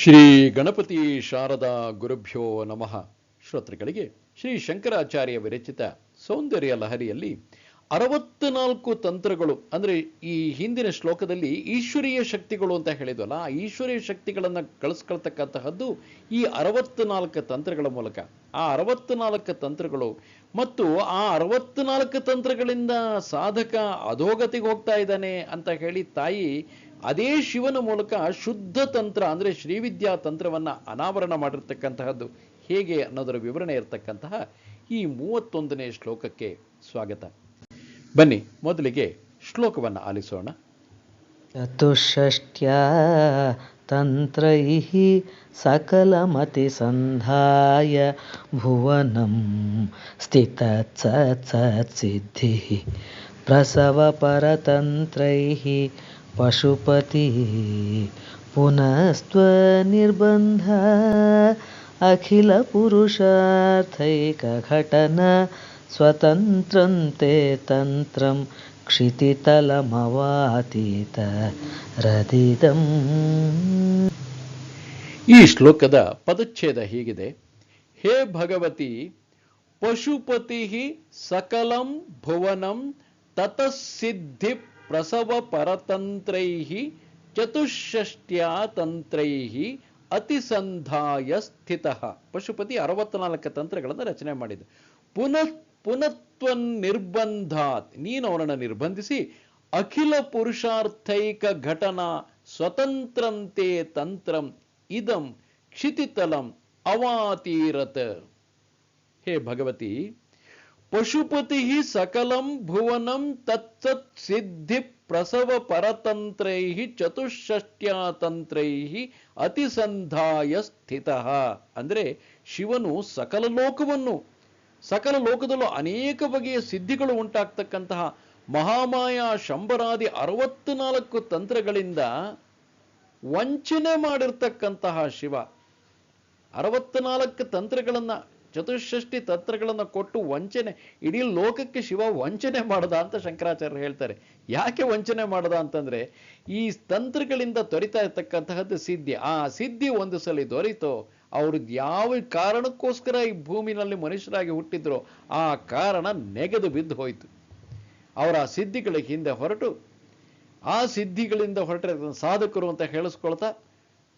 ಶ್ರೀ ಗಣಪತಿ ಶಾರದಾ ಗುರುಭ್ಯೋ ನಮಃ. ಶ್ರೋತೃಗಳಿಗೆ ಶ್ರೀ ಶಂಕರಾಚಾರ್ಯ ವಿರಚಿತ ಸೌಂದರ್ಯ ಲಹರಿಯಲ್ಲಿ ಅರವತ್ನಾಲ್ಕು ತಂತ್ರಗಳು, ಅಂದರೆ ಈ ಹಿಂದಿನ ಶ್ಲೋಕದಲ್ಲಿ ಈಶ್ವರೀಯ ಶಕ್ತಿಗಳು ಅಂತ ಹೇಳಿದ್ವಲ್ಲ, ಆ ಈಶ್ವರೀಯ ಶಕ್ತಿಗಳನ್ನು ಕಳಿಸ್ಕೊಳ್ತಕ್ಕಂತಹದ್ದು ಈ ಅರವತ್ನಾಲ್ಕು ತಂತ್ರಗಳ ಮೂಲಕ. ಆ ಅರವತ್ನಾಲ್ಕು ತಂತ್ರಗಳು ಮತ್ತು ಆ ಅರವತ್ನಾಲ್ಕು ತಂತ್ರಗಳಿಂದ ಸಾಧಕ ಅಧೋಗತಿಗೆ ಹೋಗ್ತಾ ಇದ್ದಾನೆ ಅಂತ ಹೇಳಿ ತಾಯಿ ಅದೇ ಶಿವನ ಮೂಲಕ ಶುದ್ಧ ತಂತ್ರ ಅಂದರೆ ಶ್ರೀವಿದ್ಯಾ ತಂತ್ರವನ್ನು ಅನಾವರಣ ಮಾಡಿರ್ತಕ್ಕಂತಹದ್ದು ಹೇಗೆ ಅನ್ನೋದರ ವಿವರಣೆ ಇರತಕ್ಕಂತಹ ಈ ಮೂವತ್ತೊಂದನೇ ಶ್ಲೋಕಕ್ಕೆ ಸ್ವಾಗತ ಬನ್ನಿ ಮೊದಲಿಗೆ ಶ್ಲೋಕವನ್ನು ಆಲಿಸೋಣ चतुष्षष्ट्या तन्त्रैः सकलमतिसन्धाय भुवनं स्थितत्सत्सिद्धिः प्रसवपरतन्त्रैः पशुपतिः पुनस्त्वनिर्बन्ध अखिलपुरुषार्थैकघटन स्वतन्त्रं ते तन्त्रं क्षितितलमवातीत रदिदम् ಈ ಶ್ಲೋಕದ ಪದಚ್ಛೇದ ಹೀಗಿದೆ ಹೇ ಭಗವತಿ ಪಶುಪತಿ ಸಕಲಂ ಭುವನಂ ತತಸಿದ್ಧಿ ಪ್ರಸವ ಪರತಂತ್ರೈ ಚತುಷ್ಷಷ್ಟ್ಯಾ ತಂತ್ರೈ ಅತಿಸಂಧಾಯ ಸ್ಥಿತ ಪಶುಪತಿ ಅರವತ್ನಾಲ್ಕು ತಂತ್ರಗಳನ್ನು ರಚನೆ ಮಾಡಿದ. ಪುನಃ ಪುನತ್ವನ್ ನಿರ್ಬಂಧಾತ್ ನೀನು ಅವನನ್ನು ನಿರ್ಬಂಧಿಸಿ, ಅಖಿಲ ಪುರುಷಾರ್ಥೈಕ ಘಟನಾ ಸ್ವತಂತ್ರಂತೆ ತಂತ್ರಂ ಇದಂ ಕ್ಷಿತಿತಲಂ ಅವಾತೀರತ. ಹೇ ಭಗವತಿ ಪಶುಪತಿ ಸಕಲಂ ಭುವನಂ ತತ್ಸತ್ ಸಿದ್ಧಿ ಪ್ರಸವ ಪರತಂತ್ರೈ ಚತುಷ್ಷಷ್ಟ್ಯಾ ತಂತ್ರೈ ಅತಿಸಂಧಾಯ ಸ್ಥಿತ. ಅಂದ್ರೆ ಶಿವನು ಸಕಲ ಲೋಕವನ್ನು, ಸಕಲ ಲೋಕದಲ್ಲೂ ಅನೇಕ ಬಗೆಯ ಸಿದ್ಧಿಗಳು ಉಂಟಾಗ್ತಕ್ಕಂತಹ ಮಹಾಮಾಯ ಶಂಬರಾದಿ ಅರವತ್ನಾಲ್ಕು ತಂತ್ರಗಳಿಂದ ವಂಚನೆ ಮಾಡಿರ್ತಕ್ಕಂತಹ ಶಿವ. ಅರವತ್ನಾಲ್ಕು ತಂತ್ರಗಳನ್ನ ಚತುಷ್ಷಷ್ಟಿ ತಂತ್ರಗಳನ್ನು ಕೊಟ್ಟು ವಂಚನೆ, ಇಡೀ ಲೋಕಕ್ಕೆ ಶಿವ ವಂಚನೆ ಮಾಡದ ಅಂತ ಶಂಕರಾಚಾರ್ಯರು ಹೇಳ್ತಾರೆ. ಯಾಕೆ ವಂಚನೆ ಮಾಡದ ಅಂತಂದ್ರೆ, ಈ ತಂತ್ರಗಳಿಂದ ತೊರಿತಾ ಇರ್ತಕ್ಕಂತಹದ್ದು ಸಿದ್ಧಿ. ಆ ಸಿದ್ಧಿ ಒಂದು ಸಲ ದೊರೀತೋ, ಅವರು ಯಾವ ಕಾರಣಕ್ಕೋಸ್ಕರ ಈ ಭೂಮಿನಲ್ಲಿ ಮನುಷ್ಯರಾಗಿ ಹುಟ್ಟಿದ್ರು, ಆ ಕಾರಣ ನೆಗೆದು ಬಿದ್ದು ಹೋಯಿತು. ಅವರ ಆ ಸಿದ್ಧಿಗಳ ಹಿಂದೆ ಹೊರಟು. ಆ ಸಿದ್ಧಿಗಳಿಂದ ಹೊರಟರೆ ಸಾಧಕರು ಅಂತ ಹೇಳಿಸ್ಕೊಳ್ತಾ,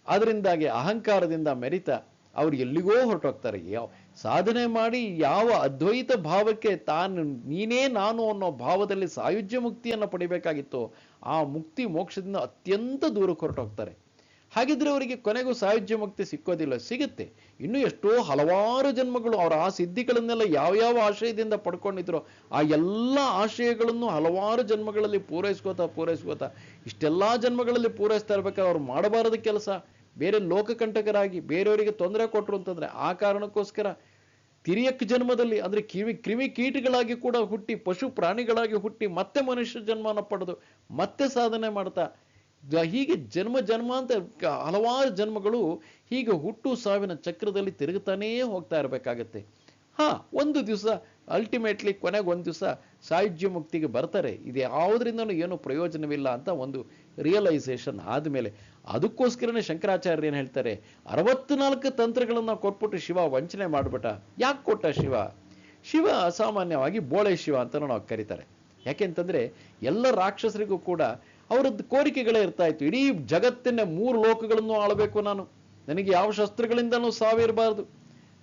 ಅದರಿಂದಾಗಿ ಅಹಂಕಾರದಿಂದ ಮೆರಿತ ಅವ್ರು ಎಲ್ಲಿಗೋ ಹೊರಟೋಗ್ತಾರೆ. ಯಾವ ಸಾಧನೆ ಮಾಡಿ ಯಾವ ಅದ್ವೈತ ಭಾವಕ್ಕೆ ತಾನು ನೀನೇ ನಾನು ಅನ್ನೋ ಭಾವದಲ್ಲಿ ಸಾಯುಜ್ಯ ಮುಕ್ತಿಯನ್ನು ಪಡಿಬೇಕಾಗಿತ್ತು, ಆ ಮುಕ್ತಿ ಮೋಕ್ಷದಿಂದ ಅತ್ಯಂತ ದೂರಕ್ಕೆ ಹೊರಟೋಗ್ತಾರೆ. ಹಾಗಿದ್ರೆ ಅವರಿಗೆ ಕೊನೆಗೂ ಸಾಯುಜ್ಯ ಮುಕ್ತಿ ಸಿಕ್ಕೋದಿಲ್ಲ, ಸಿಗುತ್ತೆ. ಇನ್ನು ಎಷ್ಟೋ ಹಲವಾರು ಜನ್ಮಗಳು ಅವರ ಆ ಸಿದ್ಧಿಗಳನ್ನೆಲ್ಲ ಯಾವ್ಯಾವ ಆಶಯದಿಂದ ಪಡ್ಕೊಂಡಿದ್ರು, ಆ ಎಲ್ಲ ಆಶಯಗಳನ್ನು ಹಲವಾರು ಜನ್ಮಗಳಲ್ಲಿ ಪೂರೈಸ್ಕೋತಾ ಪೂರೈಸ್ಕೋತಾ, ಇಷ್ಟೆಲ್ಲಾ ಜನ್ಮಗಳಲ್ಲಿ ಪೂರೈಸ್ತಾ ಇರ್ಬೇಕಾದ್ರೆ ಅವ್ರು ಮಾಡಬಾರದ ಕೆಲಸ. ಬೇರೆ ಲೋಕಕಂಟಕರಾಗಿ ಬೇರೆಯವರಿಗೆ ತೊಂದರೆ ಕೊಟ್ಟರು ಅಂತಂದ್ರೆ ಆ ಕಾರಣಕ್ಕೋಸ್ಕರ ತಿರಿಯಕ್ಕೆ ಜನ್ಮದಲ್ಲಿ ಅಂದ್ರೆ ಕಿವಿ ಕ್ರಿಮಿ ಕೀಟಗಳಾಗಿ ಕೂಡ ಹುಟ್ಟಿ ಪಶು ಪ್ರಾಣಿಗಳಾಗಿ ಹುಟ್ಟಿ ಮತ್ತೆ ಮನುಷ್ಯ ಜನ್ಮನ ಪಡೆದು ಮತ್ತೆ ಸಾಧನೆ ಮಾಡ್ತಾ ಹೀಗೆ ಜನ್ಮ ಜನ್ಮ ಅಂತ ಹಲವಾರು ಜನ್ಮಗಳು ಹೀಗೆ ಹುಟ್ಟು ಸಾವಿನ ಚಕ್ರದಲ್ಲಿ ತಿರುಗುತ್ತಾನೇ ಹೋಗ್ತಾ ಇರಬೇಕಾಗತ್ತೆ. ಹಾ, ಒಂದು ದಿವಸ ಅಲ್ಟಿಮೇಟ್ಲಿ ಕೊನೆಗೆ ಒಂದು ದಿವಸ ಸಾಯುಜ್ಯ ಮುಕ್ತಿಗೆ ಬರ್ತಾರೆ. ಇದು ಯಾವುದರಿಂದನೂ ಏನು ಪ್ರಯೋಜನವಿಲ್ಲ ಅಂತ ಒಂದು ರಿಯಲೈಸೇಷನ್ ಆದಮೇಲೆ. ಅದಕ್ಕೋಸ್ಕರನೇ ಶಂಕರಾಚಾರ್ಯ ಏನು ಹೇಳ್ತಾರೆ? ಅರವತ್ನಾಲ್ಕು ತಂತ್ರಗಳನ್ನು ಕೊಟ್ಬಿಟ್ಟು ಶಿವ ವಂಚನೆ ಮಾಡಿಬಿಟ್ಟ. ಯಾಕೆ ಕೊಟ್ಟ ಶಿವ? ಶಿವ ಅಸಾಮಾನ್ಯವಾಗಿ ಬೋಳೆ ಶಿವ ಅಂತ ನಾವು ಕರೀತಾರೆ. ಯಾಕೆಂತಂದರೆ ಎಲ್ಲ ರಾಕ್ಷಸರಿಗೂ ಕೂಡ ಅವರದ್ದು ಕೋರಿಕೆಗಳೇ ಇರ್ತಾ ಇತ್ತು. ಇಡೀ ಜಗತ್ತಿನ ಮೂರು ಲೋಕಗಳನ್ನು ಆಳಬೇಕು ನಾನು. ನನಗೆ ಯಾವ ಶಸ್ತ್ರಗಳಿಂದನೂ ಸಾವಿರಬಾರದು.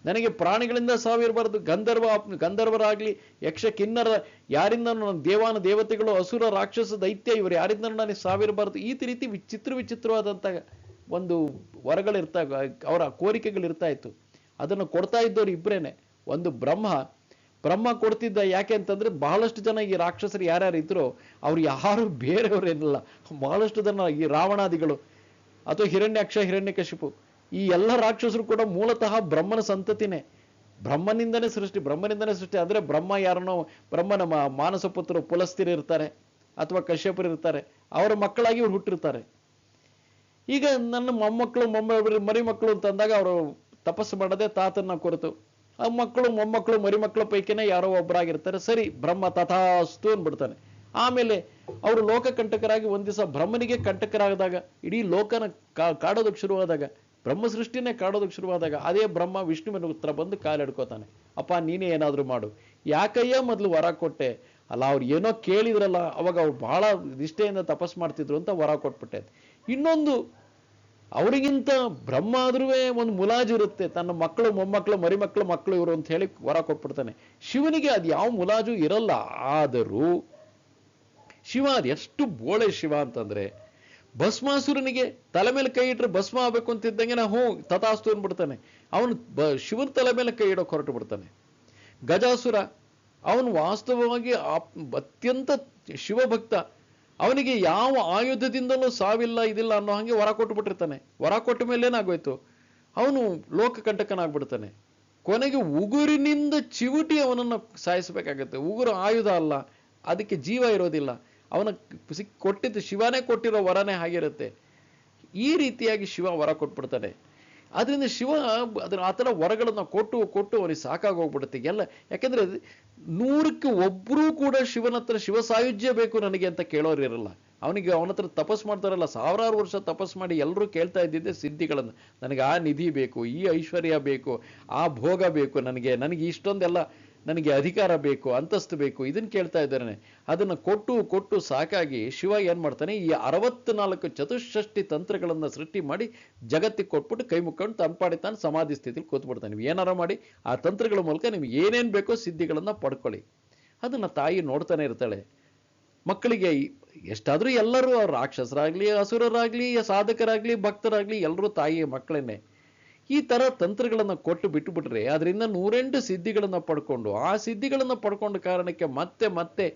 ನನಗೆ ಪ್ರಾಣಿಗಳಿಂದ ಸಾವಿರಬಾರದು, ಗಂಧರ್ವ ಗಂಧರ್ವರಾಗಲಿ ಯಕ್ಷ ಕಿನ್ನರ ಯಾರಿಂದ ನನ್ನ ದೇವಾನ ದೇವತೆಗಳು, ಅಸುರ ರಾಕ್ಷಸ ದೈತ್ಯ, ಇವರು ಯಾರಿಂದ ನನಗೆ ಸಾವಿರಬಾರದು. ಈ ರೀತಿ ವಿಚಿತ್ರ ವಿಚಿತ್ರವಾದಂಥ ಒಂದು ವರಗಳಿರ್ತಾ, ಅವರ ಕೋರಿಕೆಗಳಿರ್ತಾ ಇತ್ತು ಅದನ್ನು ಕೊಡ್ತಾ ಇದ್ದವ್ರು ಇಬ್ಬರೇನೆ ಒಂದು ಬ್ರಹ್ಮ. ಬ್ರಹ್ಮ ಕೊಡ್ತಿದ್ದ ಯಾಕೆ ಅಂತಂದ್ರೆ ಬಹಳಷ್ಟು ಜನ ಈ ರಾಕ್ಷಸರು ಯಾರ್ಯಾರು ಇದ್ರು, ಅವ್ರು ಯಾರು ಬೇರೆಯವರೇನಿಲ್ಲ. ಬಹಳಷ್ಟು ಜನ ಈ ರಾವಣಾದಿಗಳು. ಅಥವಾ ಹಿರಣ್ಯಾಕ್ಷ ಹಿರಣ್ಯಕಶಿಪು ಈ ಎಲ್ಲ ರಾಕ್ಷಸರು ಕೂಡ ಮೂಲತಃ ಬ್ರಹ್ಮನ ಸಂತತಿನೇ. ಬ್ರಹ್ಮನಿಂದನೇ ಸೃಷ್ಟಿ ಬ್ರಹ್ಮನಿಂದನೇ ಸೃಷ್ಟಿ. ಅಂದ್ರೆ ಬ್ರಹ್ಮ ಯಾರನ್ನೋ ಬ್ರಹ್ಮನ ಮಾನಸ ಪುತ್ರರು ಪುಲಸ್ತಿರು ಇರ್ತಾರೆ, ಅಥವಾ ಕಶ್ಯಪರು ಇರ್ತಾರೆ. ಅವರ ಮಕ್ಕಳಾಗಿ ಇವ್ರು ಹುಟ್ಟಿರ್ತಾರೆ. ಈಗ ನನ್ನ ಮೊಮ್ಮಕ್ಕಳು, ಮೊಮ್ಮ ಮರಿ ಮಕ್ಕಳು ಅಂತಂದಾಗ ಅವರು ತಪಸ್ಸು ಮಾಡದೆ ತಾತನ್ನ ಕೊರತು. ಆ ಮಕ್ಕಳು, ಮೊಮ್ಮಕ್ಕಳು ಮರಿಮಕ್ಕಳ ಪೈಕಿನೇ ಯಾರೋ ಒಬ್ಬರಾಗಿರ್ತಾರೆ ಸರಿ, ಬ್ರಹ್ಮ ತಥಾಸ್ತು ಅಂದ್ಬಿಡ್ತಾನೆ. ಆಮೇಲೆ ಅವರು ಲೋಕ ಕಂಟಕರಾಗಿ ಒಂದು ದಿವಸ ಬ್ರಹ್ಮನಿಗೆ ಕಂಟಕರಾದಾಗ, ಇಡೀ ಲೋಕನ ಕಾಡೋದಕ್ಕೆ ಶುರುವಾದಾಗ ಬ್ರಹ್ಮ ಸೃಷ್ಟಿನೇ ಕಾಡೋದಕ್ಕೆ ಶುರುವಾದಾಗ ಅದೇ ಬ್ರಹ್ಮ ವಿಷ್ಣುವಿನ ಉತ್ತರ ಬಂದು ಕಾಲಿಡ್ಕೋತಾನೆ ಅಪ್ಪ, ನೀನೇ ಏನಾದರೂ ಮಾಡು. ಯಾಕಯ್ಯ ಮೊದಲು ವರ ಕೊಟ್ಟೆ. ಅಲ್ಲ, ಅವ್ರು ಏನೋ ಕೇಳಿದ್ರಲ್ಲ, ಅವಾಗ ಅವ್ರು ಬಹಳ ನಿಷ್ಠೆಯಿಂದ ತಪಸ್ ಮಾಡ್ತಿದ್ರು ಅಂತ ವರ ಕೊಟ್ಬಿಟ್ಟೆ. ಇನ್ನೊಂದು, ಅವರಿಗಿಂತ ಬ್ರಹ್ಮ ಆದ್ರೂ ಒಂದು ಮುಲಾಜು ಇರುತ್ತೆ. ತನ್ನ ಮಕ್ಕಳು, ಮೊಮ್ಮಕ್ಕಳು, ಮರಿಮಕ್ಕಳು, ಮಕ್ಕಳು ಇವರು ಅಂತ ಹೇಳಿ ವರ ಕೊಟ್ಬಿಡ್ತಾನೆ. ಶಿವನಿಗೆ ಅದು ಯಾವ ಮುಲಾಜು ಇರಲ್ಲ. ಆದರೂ ಶಿವ, ಅದು ಎಷ್ಟು ಬೋಳೆ ಶಿವ ಅಂತಂದ್ರೆ ಭಸ್ಮಾಸುರನಿಗೆ ತಲೆ ಮೇಲೆ ಕೈ ಇಟ್ರೆ ಭಸ್ಮ ಆಗಬೇಕು ಅಂತಿದ್ದಂಗೆ ನಾ ಹ್ಞೂ ತಥಾಸ್ತು ಅಂದ್ಬಿಡ್ತಾನೆ ಅವನು ಬ ಶಿವನ ತಲೆ ಮೇಲೆ ಕೈ ಇಡೋಕೆ ಹೊರಟು ಬಿಡ್ತಾನೆ. ಗಜಾಸುರ ಅವನು ವಾಸ್ತವವಾಗಿ ಅತ್ಯಂತ ಶಿವಭಕ್ತ. ಅವನಿಗೆ ಯಾವ ಆಯುಧದಿಂದಲೂ ಸಾವಿಲ್ಲ, ಇದಿಲ್ಲ ಅನ್ನೋ ಹಾಗೆ ವರ ಕೊಟ್ಟು ಬಿಟ್ಟಿರ್ತಾನೆ. ವರ ಕೊಟ್ಟ ಮೇಲೆ ಏನಾಗೋಯ್ತು? ಅವನು ಲೋಕಕಂಟಕನಾಗ್ಬಿಡ್ತಾನೆ. ಕೊನೆಗೆ ಉಗುರಿನಿಂದ ಚಿವುಟಿ ಅವನನ್ನು ಸಾಯಿಸಬೇಕಾಗತ್ತೆ. ಉಗುರು ಆಯುಧ ಅಲ್ಲ, ಅದಕ್ಕೆ ಜೀವ ಇರೋದಿಲ್ಲ. ಅವನ ಸಿಕ್ ಕೊಟ್ಟಿದ್ದು ಶಿವನೇ ಕೊಟ್ಟಿರೋ ವರನೇ ಹಾಗಿರುತ್ತೆ. ಈ ರೀತಿಯಾಗಿ ಶಿವ ವರ ಕೊಟ್ಬಿಡ್ತಾನೆ. ಅದರಿಂದ ಶಿವ ಅದನ್ನ ಆ ಥರ ವರಗಳನ್ನ ಕೊಟ್ಟು ಕೊಟ್ಟು ಅವನಿಗೆ ಸಾಕಾಗೋಗ್ಬಿಡುತ್ತೆ ಎಲ್ಲ ಯಾಕಂದ್ರೆ ನೂರಕ್ಕೆ ಒಬ್ಬರೂ ಕೂಡ ಶಿವನ ಹತ್ರ ಶಿವ ಸಾಯುಜ್ಯ ಬೇಕು ನನಗೆ ಅಂತ ಕೇಳೋರು ಇರಲ್ಲ. ಅವನಿಗೆ ಅವನ ಹತ್ರ ತಪಸ್ ಮಾಡ್ತಾರಲ್ಲ, ಸಾವಿರಾರು ವರ್ಷ ತಪಸ್ ಮಾಡಿ ಎಲ್ಲರೂ ಕೇಳ್ತಾ ಇದ್ದಿದ್ದೆ ಸಿದ್ಧಿಗಳನ್ನು. ನನಗೆ ಆ ನಿಧಿ ಬೇಕು, ಈ ಐಶ್ವರ್ಯ ಬೇಕು, ಆ ಭೋಗ ಬೇಕು ನನಗೆ. ನನಗೆ ಇಷ್ಟೊಂದೆಲ್ಲ ನನಗೆ ಅಧಿಕಾರ ಬೇಕು, ಅಂತಸ್ತು ಬೇಕು ಇದನ್ನ ಕೇಳ್ತಾ ಇದ್ದಾನೆ. ಅದನ್ನು ಕೊಟ್ಟು ಕೊಟ್ಟು ಸಾಕಾಗಿ ಶಿವ ಏನು ಮಾಡ್ತಾನೆ, ಈ ಅರವತ್ನಾಲ್ಕು ಚತುಷ್ಷಷ್ಟಿ ತಂತ್ರಗಳನ್ನು ಸೃಷ್ಟಿ ಮಾಡಿ ಜಗತ್ತಿಗೆ ಕೊಟ್ಬಿಟ್ಟು ಕೈ ಮುಕ್ಕೊಂಡು ತಂಪಾಡಿ ತಾನು ಸಮಾಧಿ ಸ್ಥಿತಿಲಿ ಕೂತ್ಬಿಡ್ತಾನೆ. ನೀವು ಏನಾರ ಮಾಡಿ, ಆ ತಂತ್ರಗಳ ಮೂಲಕ ನಿಮ್ಗೆ ಏನೇನು ಬೇಕೋ ಸಿದ್ಧಿಗಳನ್ನು ಪಡ್ಕೊಳ್ಳಿ. ಅದನ್ನು ತಾಯಿ ನೋಡ್ತಾನೆ ಇರ್ತಾಳೆ. ಮಕ್ಕಳಿಗೆ ಎಷ್ಟಾದರೂ ಎಲ್ಲರೂ ರಾಕ್ಷಸರಾಗಲಿ ರಾಕ್ಷಸರಾಗ್ಲಿ ಸಾಧಕರಾಗಲಿ, ಭಕ್ತರಾಗಲಿ, ಎಲ್ಲರೂ ತಾಯಿಯ ಮಕ್ಕಳನ್ನೇ ಈ ತರ ತಂತ್ರಗಳನ್ನು ಕೊಟ್ಟು ಬಿಟ್ಟು ಬಿಟ್ರೆ ಅದರಿಂದ ನೂರೆಂಟು ಸಿದ್ಧಿಗಳನ್ನು ಪಡ್ಕೊಂಡು ಆ ಸಿದ್ಧಿಗಳನ್ನು ಪಡ್ಕೊಂಡ ಕಾರಣಕ್ಕೆ ಮತ್ತೆ ಮತ್ತೆ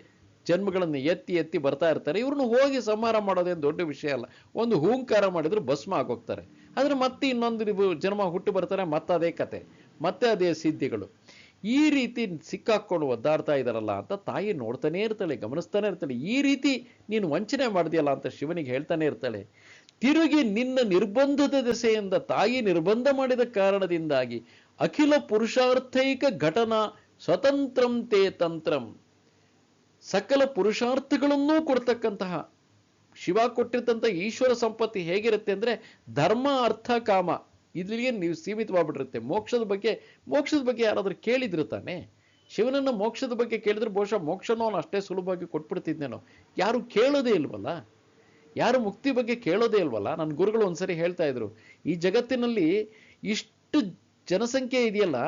ಜನ್ಮಗಳನ್ನು ಎತ್ತಿ ಎತ್ತಿ ಬರ್ತಾ ಇರ್ತಾರೆ. ಇವ್ರನ್ನ ಹೋಗಿ ಸಂಹಾರ ಮಾಡೋದೇನು ದೊಡ್ಡ ವಿಷಯ ಅಲ್ಲ. ಒಂದು ಹೂಂಕಾರ ಮಾಡಿದ್ರು ಭಸ್ಮ ಆಗೋಗ್ತಾರೆ. ಆದರೆ ಮತ್ತೆ ಇನ್ನೊಂದು ಜನ್ಮ ಹುಟ್ಟು ಬರ್ತಾರೆ, ಮತ್ತೆ ಅದೇ ಕತೆ, ಮತ್ತೆ ಅದೇ ಸಿದ್ಧಿಗಳು. ಈ ರೀತಿ ಸಿಕ್ಕಾಕೊಂಡು ಒದ್ದಾಡ್ತಾ ಇದಾರಲ್ಲ ಅಂತ ತಾಯಿ ನೋಡ್ತಾನೆ ಇರ್ತಾಳೆ, ಗಮನಿಸ್ತಾನೆ ಇರ್ತಾಳೆ. ಈ ರೀತಿ ನೀನು ವಂಚನೆ ಮಾಡಿದೆಯಲ್ಲ ಅಂತ ಶಿವನಿಗೆ ಹೇಳ್ತಾನೆ ಇರ್ತಾಳೆ. ತಿರುಗಿ ನಿನ್ನ ನಿರ್ಬಂಧದ ದೆಸೆಯಿಂದ ತಾಯಿ ನಿರ್ಬಂಧ ಮಾಡಿದ ಕಾರಣದಿಂದಾಗಿ ಅಖಿಲ ಪುರುಷಾರ್ಥೈಕ ಘಟನಾ ಸ್ವತಂತ್ರಂ ತೇ ತಂತ್ರಂ. ಸಕಲ ಪುರುಷಾರ್ಥಗಳನ್ನೂ ಕೊಡ್ತಕ್ಕಂತಹ ಶಿವ ಕೊಟ್ಟಿರ್ತಂಥ ಈಶ್ವರ ಸಂಪತ್ತಿ ಹೇಗಿರುತ್ತೆ ಅಂದ್ರೆ ಧರ್ಮ, ಅರ್ಥ, ಕಾಮ. ಇಲ್ಲಿಗೆ ನೀವು ಸೀಮಿತವಾಗ್ಬಿಟ್ಟಿರುತ್ತೆ. ಮೋಕ್ಷದ ಬಗ್ಗೆ ಮೋಕ್ಷದ ಬಗ್ಗೆ ಯಾರಾದ್ರೂ ಕೇಳಿದ್ರು ತಾನೆ? ಶಿವನನ್ನ ಮೋಕ್ಷದ ಬಗ್ಗೆ ಕೇಳಿದ್ರೆ ಬಹುಶಃ ಮೋಕ್ಷನೂ ಅಷ್ಟೇ ಸುಲಭವಾಗಿ ಕೊಟ್ಬಿಡ್ತಿದ್ನೇನೋ. ಯಾರು ಕೇಳೋದೇ ಇಲ್ವಲ್ಲ? ಯಾರು ಮುಕ್ತಿ ಬಗ್ಗೆ ಕೇಳೋದೇ ಇಲ್ವಲ್ಲ? ನನ್ನ ಗುರುಗಳು ಒಂದ್ಸರಿ ಹೇಳ್ತಾ ಇದ್ರು, ಈ ಜಗತ್ತಿನಲ್ಲಿ ಇಷ್ಟು ಜನಸಂಖ್ಯೆ ಇದೆಯಲ್ಲ,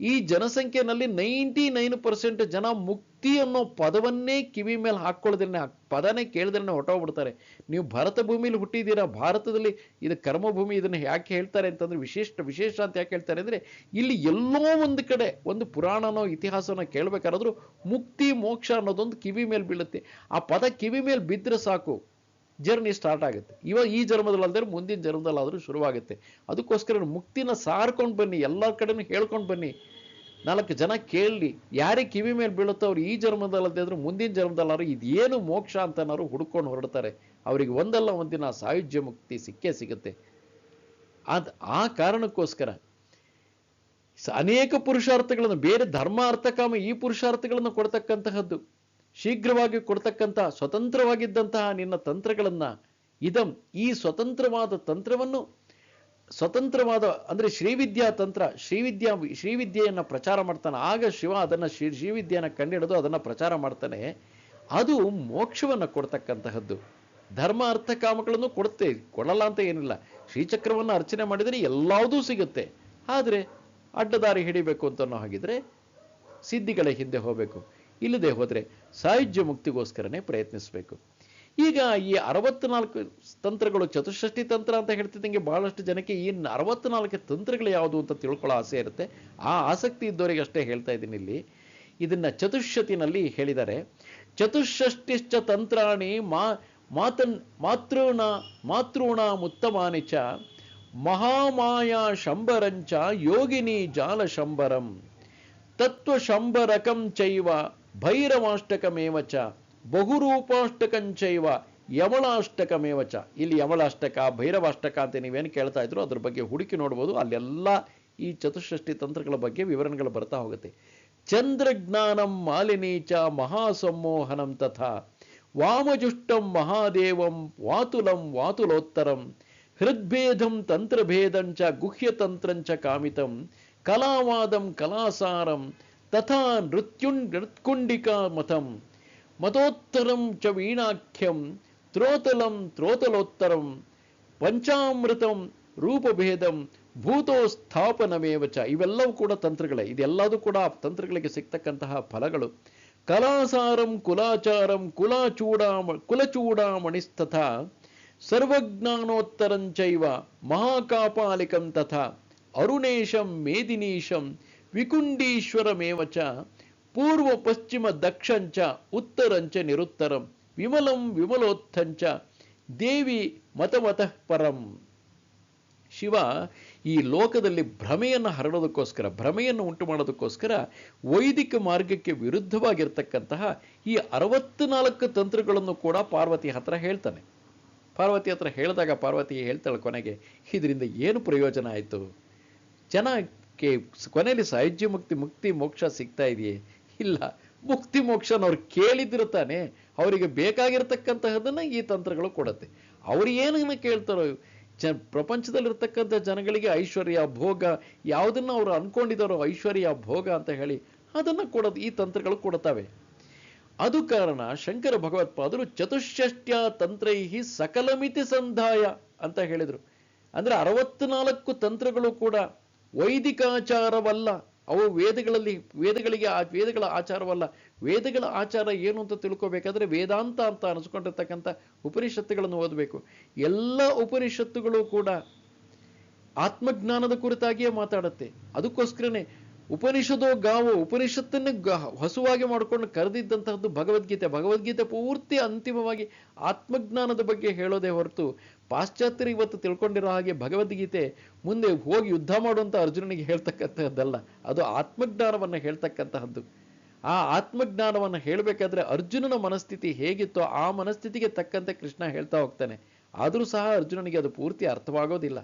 ಈ ಜನಸಂಖ್ಯೆನಲ್ಲಿ ನೈಂಟಿ ನೈನ್ ಪರ್ಸೆಂಟ್ ಜನ ಮುಕ್ತಿ ಅನ್ನೋ ಪದವನ್ನೇ ಕಿವಿ ಮೇಲೆ ಹಾಕೊಳ್ಳೋದ್ರನ್ನೇ ಪದನೇ ಕೇಳಿದ್ರೆ ಹೊಟ್ಟೋಗ್ಬಿಡ್ತಾರೆ ನೀವು ಭಾರತ ಭೂಮಿಲಿ ಹುಟ್ಟಿದ್ದೀರಾ? ಭಾರತದಲ್ಲಿ ಇದು ಕರ್ಮಭೂಮಿ, ಇದನ್ನು ಯಾಕೆ ಹೇಳ್ತಾರೆ ಅಂತಂದ್ರೆ ವಿಶೇಷ ವಿಶೇಷ ಅಂತ ಯಾಕೆ ಹೇಳ್ತಾರೆ ಅಂದ್ರೆ, ಇಲ್ಲಿ ಎಲ್ಲೋ ಒಂದು ಕಡೆ ಒಂದು ಪುರಾಣನೋ ಇತಿಹಾಸನೋ ಕೇಳ್ಬೇಕಾದ್ರೂ ಮುಕ್ತಿ, ಮೋಕ್ಷ ಅನ್ನೋದೊಂದು ಕಿವಿ ಮೇಲೆ ಬೀಳುತ್ತೆ. ಆ ಪದ ಕಿವಿ ಮೇಲೆ ಬಿದ್ದರೆ ಸಾಕು. ಜರ್ನಿ ಸ್ಟಾರ್ಟ್ ಆಗುತ್ತೆ. ಇವಾಗ ಈ ಜನ್ಮದಲ್ಲಾದ್ರೆ ಮುಂದಿನ ಜನ್ಮದಲ್ಲಾದರೂ ಶುರುವಾಗುತ್ತೆ. ಅದಕ್ಕೋಸ್ಕರ ಮುಕ್ತಿನ ಸಾರ್ಕೊಂಡು ಬನ್ನಿ ಎಲ್ಲ ಕಡೆನೂ ಹೇಳ್ಕೊಂಡು ಬನ್ನಿ. ನಾಲ್ಕು ಜನ ಕೇಳಲಿ, ಯಾರೇ ಕಿವಿ ಮೇಲೆ ಬೀಳುತ್ತೋ ಅವ್ರು ಈ ಜನ್ಮದಲ್ಲದೆ ಆದರೂ ಮುಂದಿನ ಜನ್ಮದಲ್ಲಾದ್ರು ಇದೇನು ಮೋಕ್ಷ ಅಂತನಾದ್ರು ಹುಡ್ಕೊಂಡು ಹೊರಡ್ತಾರೆ. ಅವರಿಗೆ ಒಂದಲ್ಲ ಒಂದಿನ ಸಾಯುಜ್ಯ ಮುಕ್ತಿ ಸಿಕ್ಕೇ ಸಿಗುತ್ತೆ. ಅದು ಆ ಕಾರಣಕ್ಕೋಸ್ಕರ ಅನೇಕ ಪುರುಷಾರ್ಥಗಳನ್ನು, ಬೇರೆ ಧರ್ಮ ಅರ್ಥಕಾಮ ಈ ಪುರುಷಾರ್ಥಗಳನ್ನು ಕೊಡ್ತಕ್ಕಂತಹದ್ದು. ಶೀಘ್ರವಾಗಿ ಕೊಡ್ತಕ್ಕಂಥ ಸ್ವತಂತ್ರವಾಗಿದ್ದಂತಹ ನಿನ್ನ ತಂತ್ರಗಳನ್ನ, ಇದಂ ಈ ಸ್ವತಂತ್ರವಾದ ತಂತ್ರವನ್ನು, ಸ್ವತಂತ್ರವಾದ ಅಂದ್ರೆ ಶ್ರೀವಿದ್ಯಾ ತಂತ್ರ, ಶ್ರೀವಿದ್ಯಾ ಶ್ರೀವಿದ್ಯೆಯನ್ನ ಪ್ರಚಾರ ಮಾಡ್ತಾನೆ. ಆಗ ಶಿವ ಅದನ್ನ ಶ್ರೀ, ಶ್ರೀವಿದ್ಯೆಯನ್ನ ಕಂಡಿಡಿದು ಅದನ್ನ ಪ್ರಚಾರ ಮಾಡ್ತಾನೆ. ಅದು ಮೋಕ್ಷವನ್ನ ಕೊಡ್ತಕ್ಕಂತಹದ್ದು. ಧರ್ಮ, ಅರ್ಥ, ಕಾಮಗಳನ್ನು ಕೊಡುತ್ತೆ. ಕೊಡಲ್ಲ ಅಂತ ಏನಿಲ್ಲ. ಶ್ರೀಚಕ್ರವನ್ನು ಅರ್ಚನೆ ಮಾಡಿದರೆ ಎಲ್ಲವುದೂ ಸಿಗುತ್ತೆ. ಆದ್ರೆ ಅಡ್ಡದಾರಿ ಹಿಡಿಬೇಕು ಅಂತ ಹಾಗಿದ್ರೆ ಸಿದ್ಧಿಗಳ ಹಿಂದೆ ಹೋಗಬೇಕು. ಇಲ್ಲದೆ ಹೋದರೆ ಸಾಯುಜ್ಯ ಮುಕ್ತಿಗೋಸ್ಕರನೇ ಪ್ರಯತ್ನಿಸಬೇಕು. ಈಗ ಈ ಅರವತ್ನಾಲ್ಕು ತಂತ್ರಗಳು ಚತುಷ್ಷಷ್ಟಿ ತಂತ್ರ ಅಂತ ಹೇಳ್ತಿದ್ದಂಗೆ ಬಹಳಷ್ಟು ಜನಕ್ಕೆ ಈ ಅರವತ್ನಾಲ್ಕು ತಂತ್ರಗಳು ಯಾವುದು ಅಂತ ತಿಳ್ಕೊಳ್ಳೋ ಆಸೆ ಇರುತ್ತೆ. ಆ ಆಸಕ್ತಿ ಇದ್ದವರಿಗೆ ಅಷ್ಟೇ ಹೇಳ್ತಾ ಇದ್ದೀನಿ ಇಲ್ಲಿ. ಇದನ್ನ ಚತುಷ್ಟಿನಲ್ಲಿ ಹೇಳಿದ್ದಾರೆ ಚತುಷ್ಷಷ್ಟಿಶ್ಚ ತಂತ್ರಾಣಿ ಮಾ ಮಾತನ್ ಮಾತೃಣ ಮಾತೃಣ ಮುತ್ತಮಾನಿ ಚ ಮಹಾಮಾಯಾ ಶಂಬರಂಚ ಯೋಗಿನಿ ಜಾಲ ಶಂಬರಂ ತತ್ವ ಶಂಬರಕಂ ಚೈವ ಭೈರವಾಷ್ಟಕಮೇವ ಚ ಬಹುರೂಪಾಷ್ಟಕಂಚೈವ ಯಮಳಾಷ್ಟಕಮೇವ ಚ ಇಲ್ಲಿ ಯವಳಾಷ್ಟಕ ಭೈರವಾಷ್ಟಕ ಅಂತ ನೀವೇನು ಕೇಳ್ತಾ ಇದ್ರು ಅದ್ರ ಬಗ್ಗೆ ಹುಡುಕಿ ನೋಡ್ಬೋದು. ಅಲ್ಲೆಲ್ಲ ಈ ಚತುಷ್ಷಷ್ಟಿ ತಂತ್ರಗಳ ಬಗ್ಗೆ ವಿವರಣೆಗಳು ಬರ್ತಾ ಹೋಗುತ್ತೆ. ಚಂದ್ರಜ್ಞಾನಂ ಮಾಲಿನೀಚ ಮಹಾಸಮ್ಮೋಹನಂ ತಥಾ. ವಾಮಜುಷ್ಟಂ ಮಹಾದೇವಂ ವಾತುಲಂ ವಾತುಲೋತ್ತರಂ. ಹೃದ್ಭೇದಂ ತಂತ್ರಭೇದಂಚ ಗುಹ್ಯತಂತ್ರಂಚ ಕಾಮಿತಂ. ಕಲಾವಾದಂ ಕಲಾಸಾರಂ. ತಥಾ ನೃತ್ಯುಂ ನೃತ್ಕುಂಡಿಕಾ ಮತಂ ಮತೋತ್ತರಂ ಚ ವೀಣಾಖ್ಯಂ ತ್ರೋತಲಂ ತ್ರೋತಲೋತ್ತರಂ ಪಂಚಾಮೃತಂ ರೂಪಭೇದಂ ಭೂತೋ ಸ್ಥಾಪನಮೇವ ಚ ಇವೆಲ್ಲವೂ ಕೂಡ ತಂತ್ರಗಳೇ ಇದೆಲ್ಲದೂ ಕೂಡ ಆ ತಂತ್ರಗಳಿಗೆ ಸಿಗ್ತಕ್ಕಂತಹ ಫಲಗಳು ಕಲಾಸಾರಂ ಕುಲಾಚಾರಂ ಕುಲಾಚೂಡಾಮ ಕುಲಚೂಡಾಮಣಿಸ್ತಥಾ ಸರ್ವಜ್ಞಾನೋತ್ತರಂಚೈವ ಮಹಾಕಾಪಾಲಿಕಂ ತಥಾ ಅರುಣೇಶಂ ಮೇದಿನೀಶಂ ವಿಕುಂಡೀಶ್ವರಮೇವ ಚ ಪೂರ್ವ ಪಶ್ಚಿಮ ದಕ್ಷಂಚ ಉತ್ತರಂಚ ನಿರುತ್ತರಂ ವಿಮಲಂ ವಿಮಲೋತ್ಥಂಚ ದೇವಿ ಮತಮತಃ ಪರಂ. ಶಿವ, ಈ ಲೋಕದಲ್ಲಿ ಭ್ರಮೆಯನ್ನು ಹರಡೋದಕ್ಕೋಸ್ಕರ, ಭ್ರಮೆಯನ್ನು ಉಂಟು ಮಾಡೋದಕ್ಕೋಸ್ಕರ ವೈದಿಕ ಮಾರ್ಗಕ್ಕೆ ವಿರುದ್ಧವಾಗಿರ್ತಕ್ಕಂತಹ ಈ ಅರವತ್ನಾಲ್ಕು ತಂತ್ರಗಳನ್ನು ಕೂಡ ಪಾರ್ವತಿ ಹತ್ರ ಹೇಳ್ತಾನೆ. ಪಾರ್ವತಿ ಹತ್ರ ಹೇಳಿದಾಗ ಪಾರ್ವತಿ ಹೇಳ್ತಾಳೆ ಕೊನೆಗೆ, ಇದರಿಂದ ಏನು ಪ್ರಯೋಜನ ಆಯಿತು? ಜನಕ್ಕೆ ಕೊನೆಯಲ್ಲಿ ಸಾಹಿತ್ಯ ಮುಕ್ತಿ ಮುಕ್ತಿ, ಮೋಕ್ಷ ಸಿಗ್ತಾ ಇದೆಯೇ? ಇಲ್ಲ. ಮುಕ್ತಿ ಮೋಕ್ಷನ ಅವ್ರು ಕೇಳಿದ್ರು ತಾನೆ ಅವರಿಗೆ ಬೇಕಾಗಿರ್ತಕ್ಕಂತಹದನ್ನ ಈ ತಂತ್ರಗಳು ಕೊಡುತ್ತೆ. ಅವ್ರು ಏನನ್ನು ಕೇಳ್ತಾರೋ, ಜ, ಪ್ರಪಂಚದಲ್ಲಿರ್ತಕ್ಕಂಥ ಜನಗಳಿಗೆ ಐಶ್ವರ್ಯ, ಭೋಗ ಯಾವುದನ್ನು ಅವರು ಅನ್ಕೊಂಡಿದಾರೋ ಐಶ್ವರ್ಯ, ಭೋಗ ಅಂತ ಹೇಳಿ ಅದನ್ನ ಕೊಡೋದು, ಈ ತಂತ್ರಗಳು ಕೊಡ್ತವೆ. ಅದು ಕಾರಣ ಶಂಕರ ಭಗವತ್ಪಾದರು ಚತುಷ್ಷಷ್ಟ್ಯ ತಂತ್ರೈಹಿ ಸಕಲಮಿತಿ ಸಂಧಾಯ ಅಂತ ಹೇಳಿದರು. ಅಂದ್ರೆ ಅರವತ್ನಾಲ್ಕು ತಂತ್ರಗಳು ಕೂಡ ವೈದಿಕಾಚಾರವಲ್ಲ ಅವು ವೇದಗಳಲ್ಲಿ, ವೇದಗಳಿಗೆ, ಆ ವೇದಗಳ ಆಚಾರವಲ್ಲ. ವೇದಗಳ ಆಚಾರ ಏನು ಅಂತ ತಿಳ್ಕೋಬೇಕಾದ್ರೆ ವೇದಾಂತ ಅಂತ ಅನಿಸ್ಕೊಂಡಿರ್ತಕ್ಕಂಥ ಉಪನಿಷತ್ತುಗಳನ್ನು ಓದಬೇಕು. ಎಲ್ಲ ಉಪನಿಷತ್ತುಗಳು ಕೂಡ ಆತ್ಮಜ್ಞಾನದ ಕುರಿತಾಗಿಯೇ ಮಾತಾಡುತ್ತೆ. ಅದಕ್ಕೋಸ್ಕರನೇ ಉಪನಿಷದೋ ಗಾವೋ, ಉಪನಿಷತ್ತನ್ನೇ ಗ, ಹಸುವಾಗಿ ಮಾಡಿಕೊಂಡು ಕರೆದಿದ್ದಂತಹದ್ದು ಭಗವದ್ಗೀತೆ. ಭಗವದ್ಗೀತೆ ಪೂರ್ತಿ ಅಂತಿಮವಾಗಿ ಆತ್ಮಜ್ಞಾನದ ಬಗ್ಗೆ ಹೇಳೋದೇ ಹೊರತು ಪಾಶ್ಚಾತ್ಯರು ಇವತ್ತು ತಿಳ್ಕೊಂಡಿರೋ ಹಾಗೆ ಭಗವದ್ಗೀತೆ ಮುಂದೆ ಹೋಗಿ ಯುದ್ಧ ಮಾಡುವಂಥ ಅರ್ಜುನನಿಗೆ ಹೇಳ್ತಕ್ಕಂತಹದ್ದಲ್ಲ, ಅದು ಆತ್ಮಜ್ಞಾನವನ್ನು ಹೇಳ್ತಕ್ಕಂತಹದ್ದು. ಆ ಆತ್ಮಜ್ಞಾನವನ್ನು ಹೇಳಬೇಕಾದ್ರೆ ಅರ್ಜುನನ ಮನಸ್ಥಿತಿ ಹೇಗಿತ್ತೋ ಆ ಮನಸ್ಥಿತಿಗೆ ತಕ್ಕಂತೆ ಕೃಷ್ಣ ಹೇಳ್ತಾ ಹೋಗ್ತಾನೆ. ಆದರೂ ಸಹ ಅರ್ಜುನನಿಗೆ ಅದು ಪೂರ್ತಿ ಅರ್ಥವಾಗೋದಿಲ್ಲ.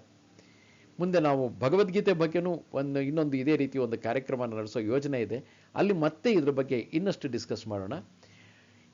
ಮುಂದೆ ನಾವು ಭಗವದ್ಗೀತೆ ಬಗ್ಗೆನೂ ಒಂದು ಇನ್ನೊಂದು ಇದೇ ರೀತಿ ಒಂದು ಕಾರ್ಯಕ್ರಮ ನಡೆಸೋ ಯೋಜನೆ ಇದೆ. ಅಲ್ಲಿ ಮತ್ತೆ ಇದ್ರ ಬಗ್ಗೆ ಇನ್ನಷ್ಟು ಡಿಸ್ಕಸ್ ಮಾಡೋಣ.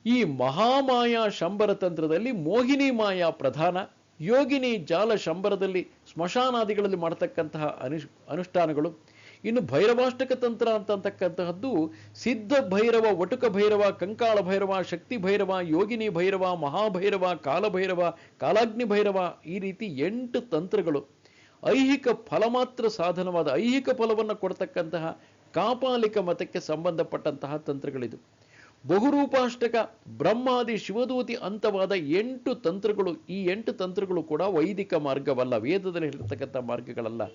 ಈ ಮಹಾಮಾಯಾ ಶಂಬರ ತಂತ್ರದಲ್ಲಿ ಮೋಹಿನಿ ಮಾಯಾ ಪ್ರಧಾನ. ಯೋಗಿನಿ ಜಾಲ ಶಂಬರದಲ್ಲಿ ಸ್ಮಶಾನಾದಿಗಳಲ್ಲಿ ಮಾಡತಕ್ಕಂತಹ ಅನು, ಅನುಷ್ಠಾನಗಳು. ಇನ್ನು ಭೈರವಾಷ್ಟಕ ತಂತ್ರ ಅಂತಕ್ಕಂತಹದ್ದು ಸಿದ್ಧ ಭೈರವ, ವಟುಕ ಭೈರವ, ಕಂಕಾಳ ಭೈರವ, ಶಕ್ತಿ ಭೈರವ, ಯೋಗಿನಿ ಭೈರವ, ಮಹಾಭೈರವ ಕಾಲಭೈರವ ಕಾಲಾಗ್ನಿ ಭೈರವ ಈ ರೀತಿ ಎಂಟು ತಂತ್ರಗಳು. ಐಹಿಕ ಫಲ ಮಾತ್ರ ಸಾಧನವಾದ ಐಹಿಕ ಫಲವನ್ನು ಕೊಡ್ತಕ್ಕಂತಹ ಕಾಪಾಲಿಕ ಮತಕ್ಕೆ ಸಂಬಂಧಪಟ್ಟಂತಹ ತಂತ್ರಗಳಿದು. ಬಹುರೂಪಾಷ್ಟಕ ಬ್ರಹ್ಮಾದಿ ಶಿವದೂತಿ ಅಂತವಾದ ಎಂಟು ತಂತ್ರಗಳು, ಈ ಎಂಟು ತಂತ್ರಗಳು ಕೂಡ ವೈದಿಕ ಮಾರ್ಗವಲ್ಲ, ವೇದದಲ್ಲಿ ಇರತಕ್ಕಂಥ ಮಾರ್ಗಗಳಲ್ಲ.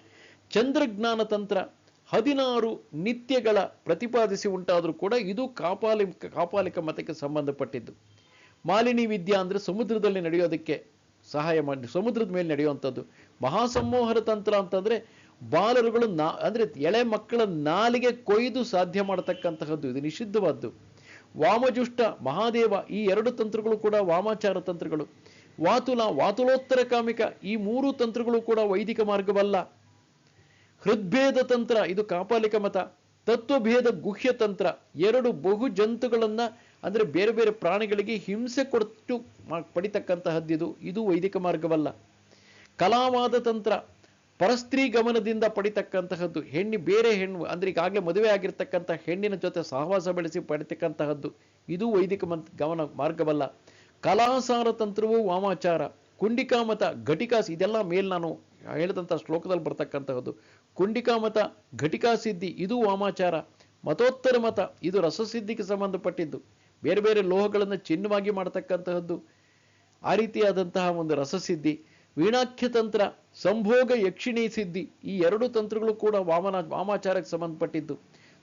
ಚಂದ್ರಜ್ಞಾನ ತಂತ್ರ ಹದಿನಾರು ನಿತ್ಯಗಳ ಪ್ರತಿಪಾದಿಸಿ ಉಂಟಾದರೂ ಕೂಡ ಇದು ಕಾಪಾಲಿ, ಕಾಪಾಲಿಕ ಮತಕ್ಕೆ ಸಂಬಂಧಪಟ್ಟಿದ್ದು. ಮಾಲಿನಿ ವಿದ್ಯಾ ಅಂದ್ರೆ ಸಮುದ್ರದಲ್ಲಿ ನಡೆಯೋದಕ್ಕೆ ಸಹಾಯ ಮಾಡಿ, ಸಮುದ್ರದ ಮೇಲೆ ನಡೆಯುವಂಥದ್ದು. ಮಹಾಸಮ್ಮೋಹರ ತಂತ್ರ ಅಂತಂದ್ರೆ ಬಾಲರುಗಳು ನಾ, ಅಂದ್ರೆ ಎಳೆ ಮಕ್ಕಳ ನಾಲಿಗೆ ಕೊಯ್ದು ಸಾಧ್ಯ ಮಾಡತಕ್ಕಂತಹದ್ದು, ಇದು ನಿಷಿದ್ಧವಾದ್ದು. ವಾಮಜುಷ್ಟ ಮಹಾದೇವ ಈ ಎರಡು ತಂತ್ರಗಳು ಕೂಡ ವಾಮಾಚಾರ ತಂತ್ರಗಳು. ವಾತುಲ, ವಾತುಲೋತ್ತರ ಕಾಮಿಕ ಈ ಮೂರು ತಂತ್ರಗಳು ಕೂಡ ವೈದಿಕ ಮಾರ್ಗವಲ್ಲ. ಹೃದ್ಭೇದ ತಂತ್ರ ಇದು ಕಾಪಾಲಿಕ ಮತ. ತತ್ವಭೇದ ಗುಹ್ಯ ತಂತ್ರ ಎರಡು ಬಹು ಜಂತುಗಳನ್ನ ಅಂದ್ರೆ ಬೇರೆ ಬೇರೆ ಪ್ರಾಣಿಗಳಿಗೆ ಹಿಂಸೆ ಕೊಟ್ಟು ಪಡಿತಕ್ಕಂತಹದ್ದು ಪಡಿತಕ್ಕಂತಹದ್ದಿದು. ಇದು ವೈದಿಕ ಮಾರ್ಗವಲ್ಲ. ಕಲಾವಾದ ತಂತ್ರ ಪರಸ್ತ್ರೀ ಗಮನದಿಂದ ಪಡಿತಕ್ಕಂತಹದ್ದು, ಹೆಣ್ಣು ಬೇರೆ ಹೆಣ್ಣು, ಅಂದ್ರೆ ಈಗಾಗಲೇ ಮದುವೆ ಆಗಿರ್ತಕ್ಕಂಥ ಹೆಣ್ಣಿನ ಜೊತೆ ಸಹವಾಸ ಬೆಳೆಸಿ ಪಡಿತಕ್ಕಂತಹದ್ದು, ಇದು ವೈದಿಕ ಮಂತ್ ಗಮನ ಮಾರ್ಗವಲ್ಲ. ಕಲಾಸಾರ ತಂತ್ರವು ವಾಮಾಚಾರ ಕುಂಡಿಕಾಮತ ಘಟಿಕಾಸಿ, ಇದೆಲ್ಲ ಮೇಲ್ ನಾನು ಹೇಳಿದಂಥ ಶ್ಲೋಕದಲ್ಲಿ ಬರ್ತಕ್ಕಂತಹದ್ದು. ಕುಂಡಿಕಾಮತ ಘಟಿಕಾ ಸಿದ್ಧಿ ಇದು ವಾಮಾಚಾರ. ಮತೋತ್ತರ ಮತ, ಇದು ರಸಸಿದ್ಧಿಗೆ ಸಂಬಂಧಪಟ್ಟಿದ್ದು. ಬೇರೆ ಬೇರೆ ಲೋಹಗಳನ್ನು ಚಿನ್ನವಾಗಿ ಮಾಡತಕ್ಕಂತಹದ್ದು, ಆ ರೀತಿಯಾದಂತಹ ಒಂದು ರಸಸಿದ್ಧಿ. ವೀಣಾಖ್ಯ ತಂತ್ರ, ಸಂಭೋಗ ಯಕ್ಷಿಣಿ ಸಿದ್ಧಿ ಈ ಎರಡು ತಂತ್ರಗಳು ಕೂಡ ವಾಮನ ವಾಮಾಚಾರಕ್ಕೆ ಸಂಬಂಧಪಟ್ಟಿದ್ದು.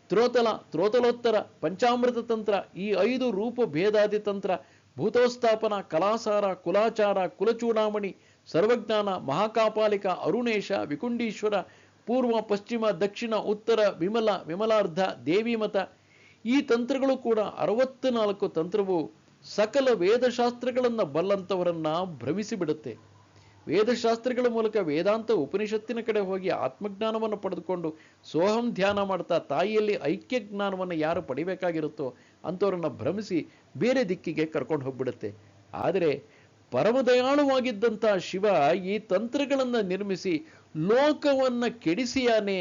ತ್ರೋತಲ, ತ್ರೋತಲೋತ್ತರ, ಪಂಚಾಮೃತ ತಂತ್ರ, ಈ ಐದು ರೂಪ ಭೇದಾದಿ ತಂತ್ರ, ಭೂತೋಸ್ಥಾಪನ, ಕಲಾಸಾರ, ಕುಲಾಚಾರ, ಕುಲಚೂಡಾಮಣಿ, ಸರ್ವಜ್ಞಾನ, ಮಹಾಕಾಪಾಲಿಕ, ಅರುಣೇಶ, ವಿಕುಂಡೀಶ್ವರ, ಪೂರ್ವ, ಪಶ್ಚಿಮ, ದಕ್ಷಿಣ, ಉತ್ತರ, ವಿಮಲ, ವಿಮಲಾರ್ಧ ದೇವಿಮತ ಈ ತಂತ್ರಗಳು ಕೂಡ ಅರವತ್ತು ನಾಲ್ಕು ತಂತ್ರವು ಸಕಲ ವೇದಶಾಸ್ತ್ರಗಳನ್ನು ಬಲ್ಲಂಥವರನ್ನ ಭ್ರಮಿಸಿ ಬಿಡುತ್ತೆ ವೇದಶಾಸ್ತ್ರಗಳ ಮೂಲಕ ವೇದಾಂತ ಉಪನಿಷತ್ತಿನ ಕಡೆ ಹೋಗಿ ಆತ್ಮಜ್ಞಾನವನ್ನು ಪಡೆದುಕೊಂಡು ಸೋಹಂ ಧ್ಯಾನ ಮಾಡ್ತಾ ತಾಯಿಯಲ್ಲಿ ಐಕ್ಯ ಜ್ಞಾನವನ್ನು ಯಾರು ಪಡಿಬೇಕಾಗಿರುತ್ತೋ ಅಂಥವ್ರನ್ನ ಭ್ರಮಿಸಿ ಬೇರೆ ದಿಕ್ಕಿಗೆ ಕರ್ಕೊಂಡು ಹೋಗ್ಬಿಡುತ್ತೆ. ಆದರೆ ಪರಮದಯಾಳುವಾಗಿದ್ದಂಥ ಶಿವ ಈ ತಂತ್ರಗಳನ್ನು ನಿರ್ಮಿಸಿ ಲೋಕವನ್ನ ಕೆಡಿಸಿಯಾನೆ,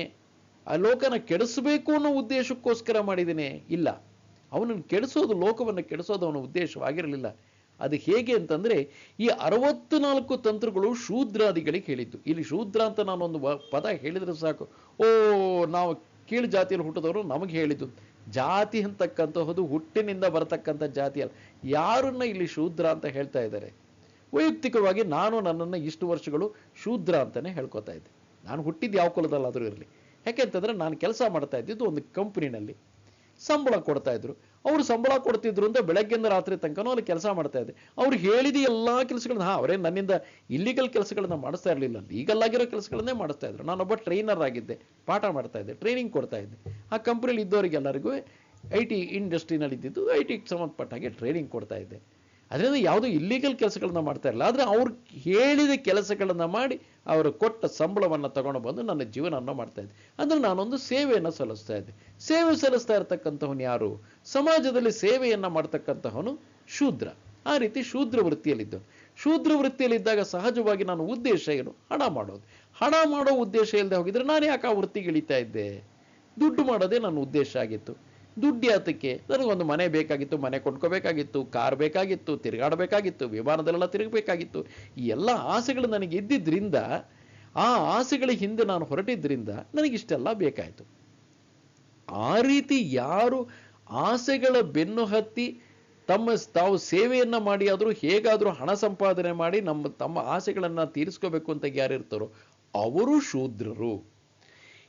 ಆ ಲೋಕನ ಕೆಡಿಸಬೇಕು ಅನ್ನೋ ಉದ್ದೇಶಕ್ಕೋಸ್ಕರ ಮಾಡಿದ್ದೇನೆ ಇಲ್ಲ, ಅವನನ್ನು ಕೆಡಿಸೋದು, ಲೋಕವನ್ನು ಕೆಡಿಸೋದು ಅವನ ಉದ್ದೇಶವಾಗಿರಲಿಲ್ಲ. ಅದು ಹೇಗೆ ಅಂತಂದರೆ ಈ ಅರವತ್ತು ನಾಲ್ಕು ತಂತ್ರಗಳು ಶೂದ್ರಾದಿಗಳಿಗೆ ಹೇಳಿದ್ದು. ಇಲ್ಲಿ ಶೂದ್ರ ಅಂತ ನಾನೊಂದು ಪದ ಹೇಳಿದರೆ ಸಾಕು. ಓ, ನಾವು ಕೀಳು ಜಾತಿಯಲ್ಲಿ ಹುಟ್ಟಿದವರು ನಮಗೆ ಹೇಳಿದ್ದು. ಜಾತಿ ಅಂತಕ್ಕಂತಹದ್ದು ಹುಟ್ಟಿನಿಂದ ಬರತಕ್ಕಂಥ ಜಾತಿ ಅಲ್ಲ. ಯಾರನ್ನ ಇಲ್ಲಿ ಶೂದ್ರ ಅಂತ ಹೇಳ್ತಾ ಇದ್ದಾರೆ? ವೈಯಕ್ತಿಕವಾಗಿ ನಾನು ನನ್ನನ್ನು ಇಷ್ಟು ವರ್ಷಗಳು ಶೂದ್ರ ಅಂತಲೇ ಹೇಳ್ಕೊತಾ ಇದ್ದೆ. ನಾನು ಹುಟ್ಟಿದ್ದು ಯಾವ ಕುಲದಲ್ಲಾದರೂ ಇರಲಿ. ಯಾಕೆಂತಂದರೆ ನಾನು ಕೆಲಸ ಮಾಡ್ತಾ ಇದ್ದಿದ್ದು ಒಂದು ಕಂಪ್ನಿನಲ್ಲಿ. ಸಂಬಳ ಕೊಡ್ತಾ ಇದ್ರು. ಅವರು ಸಂಬಳ ಕೊಡ್ತಿದ್ರು ಅಂತ ಬೆಳಗ್ಗೆಯಿಂದ ರಾತ್ರಿ ತನಕನೂ ಅಲ್ಲಿ ಕೆಲಸ ಮಾಡ್ತಾ ಇದ್ದೆ ಅವ್ರು ಹೇಳಿದ ಎಲ್ಲ ಕೆಲಸಗಳನ್ನ, ಹಾ, ಅವರೇ ನನ್ನಿಂದ ಇಲ್ಲಿಗಲ್ ಕೆಲಸಗಳನ್ನ ಮಾಡಿಸ್ತಾ ಇರಲಿಲ್ಲ. ಲೀಗಲ್ ಆಗಿರೋ ಕೆಲಸಗಳನ್ನೇ ಮಾಡಿಸ್ತಾ ಇದ್ರು. ನಾನೊಬ್ಬ ಟ್ರೈನರ್ ಆಗಿದ್ದೆ. ಪಾಠ ಮಾಡ್ತಾ ಇದ್ದೆ ಟ್ರೈನಿಂಗ್ ಕೊಡ್ತಾ ಇದ್ದೆ. ಆ ಕಂಪ್ನಿಲಿ ಇದ್ದವರಿಗೆಲ್ಲರಿಗೂ ಐ ಟಿ ಇಂಡಸ್ಟ್ರಿನಲ್ಲಿ ಇದ್ದಿದ್ದು ಐ ಟಿಗೆ ಸಂಬಂಧಪಟ್ಟ ಹಾಗೆ ಟ್ರೈನಿಂಗ್ ಕೊಡ್ತಾ ಇದ್ದೆ. ಅದರಿಂದ ಯಾವುದೋ ಇಲ್ಲಿಗಲ್ ಕೆಲಸಗಳನ್ನ ಮಾಡ್ತಾ ಇರಲಿಲ್ಲ. ಆದರೆ ಅವ್ರು ಹೇಳಿದ ಕೆಲಸಗಳನ್ನ ಮಾಡಿ ಅವರು ಕೊಟ್ಟ ಸಂಬಳವನ್ನು ತಗೊಂಡು ಬಂದು ನನ್ನ ಜೀವನವನ್ನು ಮಾಡ್ತಾ ಇದ್ದೆ. ಅಂದ್ರೆ ನಾನೊಂದು ಸೇವೆಯನ್ನು ಸಲ್ಲಿಸ್ತಾ ಇದ್ದೆ. ಸೇವೆ ಸಲ್ಲಿಸ್ತಾ ಇರತಕ್ಕಂಥವನು ಯಾರು? ಸಮಾಜದಲ್ಲಿ ಸೇವೆಯನ್ನು ಮಾಡ್ತಕ್ಕಂತಹವನು ಶೂದ್ರ. ಆ ರೀತಿ ಶೂದ್ರ ವೃತ್ತಿಯಲ್ಲಿದ್ದವನು. ಶೂದ್ರ ವೃತ್ತಿಯಲ್ಲಿದ್ದಾಗ ಸಹಜವಾಗಿ ನಾನು ಉದ್ದೇಶ ಏನು? ಹಣ ಮಾಡೋದು. ಹಣ ಮಾಡೋ ಉದ್ದೇಶ ಇಲ್ಲದೆ ಹೋಗಿದ್ರೆ ನಾನು ಯಾಕೆ ಆ ವೃತ್ತಿಗೆ ಇಳಿತಾ ಇದ್ದೆ? ದುಡ್ಡು ಮಾಡೋದೇ ನನ್ನ ಉದ್ದೇಶ ಆಗಿತ್ತು. ದುಡ್ಡು ಯಾತಕ್ಕೆ ನನಗೊಂದು ಮನೆ ಬೇಕಾಗಿತ್ತು, ಮನೆ ಕೊಂಡ್ಕೋಬೇಕಾಗಿತ್ತು, ಕಾರ್ ಬೇಕಾಗಿತ್ತು, ತಿರುಗಾಡಬೇಕಾಗಿತ್ತು, ವಿಮಾನದಲ್ಲೆಲ್ಲ ತಿರುಗಬೇಕಾಗಿತ್ತು. ಈ ಎಲ್ಲ ಆಸೆಗಳು ನನಗೆ ಇದ್ದಿದ್ದರಿಂದ ಆ ಆಸೆಗಳ ಹಿಂದೆ ನಾನು ಹೊರಟಿದ್ದರಿಂದ ನನಗಿಷ್ಟೆಲ್ಲ ಬೇಕಾಯಿತು. ಆ ರೀತಿ ಯಾರು ಆಸೆಗಳ ಬೆನ್ನು ಹತ್ತಿ ತಮ್ಮ ತಾವು ಸೇವೆಯನ್ನ ಮಾಡಿ, ಆದರೂ ಹೇಗಾದರೂ ಹಣ ಸಂಪಾದನೆ ಮಾಡಿ ನಮ್ಮ, ತಮ್ಮ ಆಸೆಗಳನ್ನ ತೀರಿಸ್ಕೋಬೇಕು ಅಂತ ಯಾರಿರ್ತಾರೋ, ಅವರು ಶೂದ್ರರು.